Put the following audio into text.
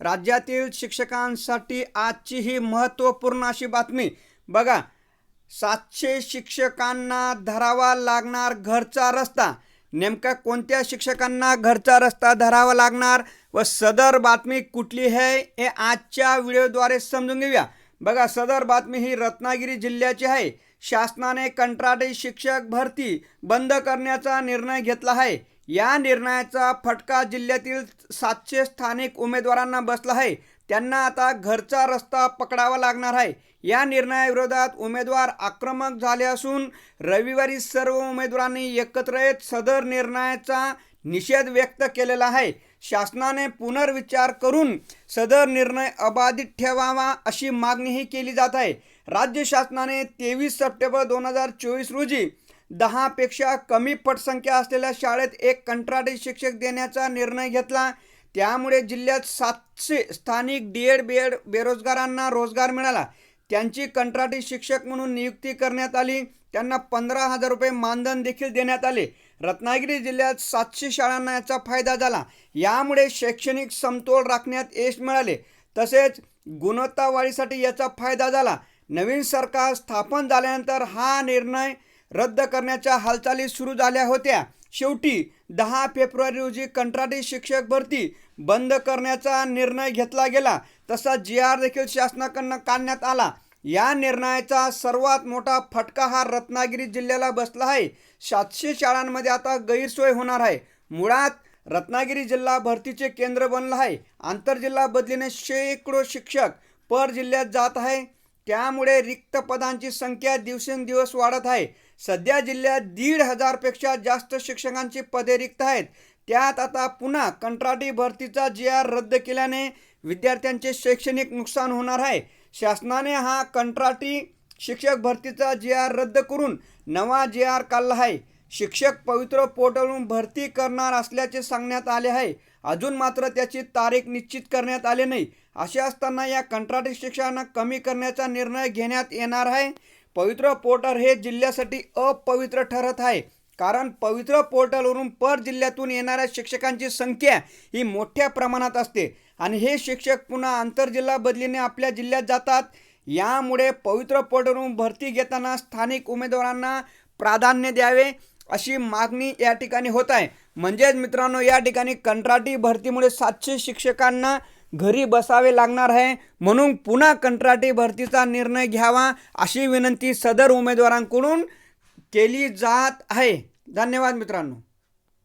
राज्यातील शिक्षकांसाठी आजची ही महत्त्वपूर्ण अशी बातमी. बघा सातशे शिक्षकांना धरावा लागणार घरचा रस्ता. नेमका कोणत्या शिक्षकांना घरचा रस्ता धरावा लागणार व सदर बातमी कुठली आहे हे आजच्या व्हिडिओद्वारे समजून घेऊया. बघा सदर बातमी ही रत्नागिरी जिल्ह्याची आहे. शासनाने कंत्राटी शिक्षक भरती बंद करण्याचा निर्णय घेतला आहे. या निर्णयाचा फटका जिल्ह्यातील सातशे स्थानिक उमेदवारांना बसला आहे. त्यांना आता घरचा रस्ता पकडावा लागणार आहे. या निर्णयाविरोधात उमेदवार आक्रमक झाले असून रविवारी सर्व उमेदवारांनी एकत्र येत सदर निर्णयाचा निषेध व्यक्त केलेला आहे. शासनाने पुनर्विचार करून सदर निर्णय अबाधित ठेवावा अशी मागणीही केली जात आहे. राज्य शासनाने तेवीस सप्टेंबर दोन हजार चोवीस रोजी दहापेक्षा कमी पटसंख्या असलेल्या शाळेत एक कंत्राटी शिक्षक देण्याचा निर्णय घेतला. त्यामुळे जिल्ह्यात सातशे स्थानिक डी एड बी एड बेरोजगारांना रोजगार मिळाला. त्यांची कंत्राटी शिक्षक म्हणून नियुक्ती करण्यात आली. त्यांना पंधरा हजार रुपये मानधन देखील देण्यात आले. रत्नागिरी जिल्ह्यात सातशे शाळांना याचा फायदा झाला. यामुळे शैक्षणिक समतोल राखण्यात यश मिळाले. तसेच गुणवत्ता वाढीसाठी याचा फायदा झाला. नवीन सरकार स्थापन झाल्यानंतर हा निर्णय रद्द करण्याच्या हालचाली सुरू झाल्या होत्या. शेवटी दहा फेब्रुवारी रोजी कंत्राटी शिक्षक भरती बंद करण्याचा निर्णय घेतला गेला. तसा जी आर देखील शासनाकडनं काढण्यात आला. या निर्णयाचा सर्वात मोठा फटका हा रत्नागिरी जिल्ह्याला बसला आहे. सातशे शाळांमध्ये आता गैरसोय होणार आहे. मुळात रत्नागिरी जिल्हा भरतीचे केंद्र बनलं आहे. आंतरजिल्हा बदलीने शेकडो शिक्षक पर जिल्ह्यात जात आहे. त्यामुळे रिक्त पदांची संख्या दिवसेंदिवस वाढत आहे. सध्या जिल्ह्यात दीड हजारपेक्षा जास्त शिक्षकांची पदे रिक्त आहेत. त्यात आता पुन्हा कंत्राटी भरतीचा जी आर रद्द केल्याने विद्यार्थ्यांचे शैक्षणिक नुकसान होणार आहे. शासनाने हा कंत्राटी शिक्षक भरतीचा जी आर रद्द करून नवा जी आर काढला आहे. शिक्षक पवित्र पोर्टलवरून भरती करणार असल्याचे सांगण्यात आले आहे. अजून मात्र त्याची तारीख निश्चित करण्यात आली नाही. असे असताना या कंत्राटी शिक्षकांना कमी करण्याचा निर्णय घेण्यात येणार आहे. पवित्र पोर्टल हे जिल्ह्यासाठी अपवित्र ठरत आहे. कारण पवित्र पोर्टलवरून पर जिल्ह्यातून येणाऱ्या शिक्षकांची संख्या ही मोठ्या प्रमाणात असते आणि हे शिक्षक पुन्हा आंतरजिल्हा बदलीने आपल्या जिल्ह्यात जातात. यामुळे पवित्र पोर्टलवरून भरती घेताना स्थानिक उमेदवारांना प्राधान्य द्यावे. अशी मागणी या ठिकाणी होत आहे. म्हणजेच मित्रांनो या ठिकाणी कंत्राटी भरतीमुळे सातशे शिक्षकांना घरी बसावे लागणार आहे. म्हणून पुन्हा कंत्राटी भरतीचा निर्णय घ्यावा अशी विनंती सदर उमेदवारांकडून केली जात आहे. धन्यवाद मित्रांनो.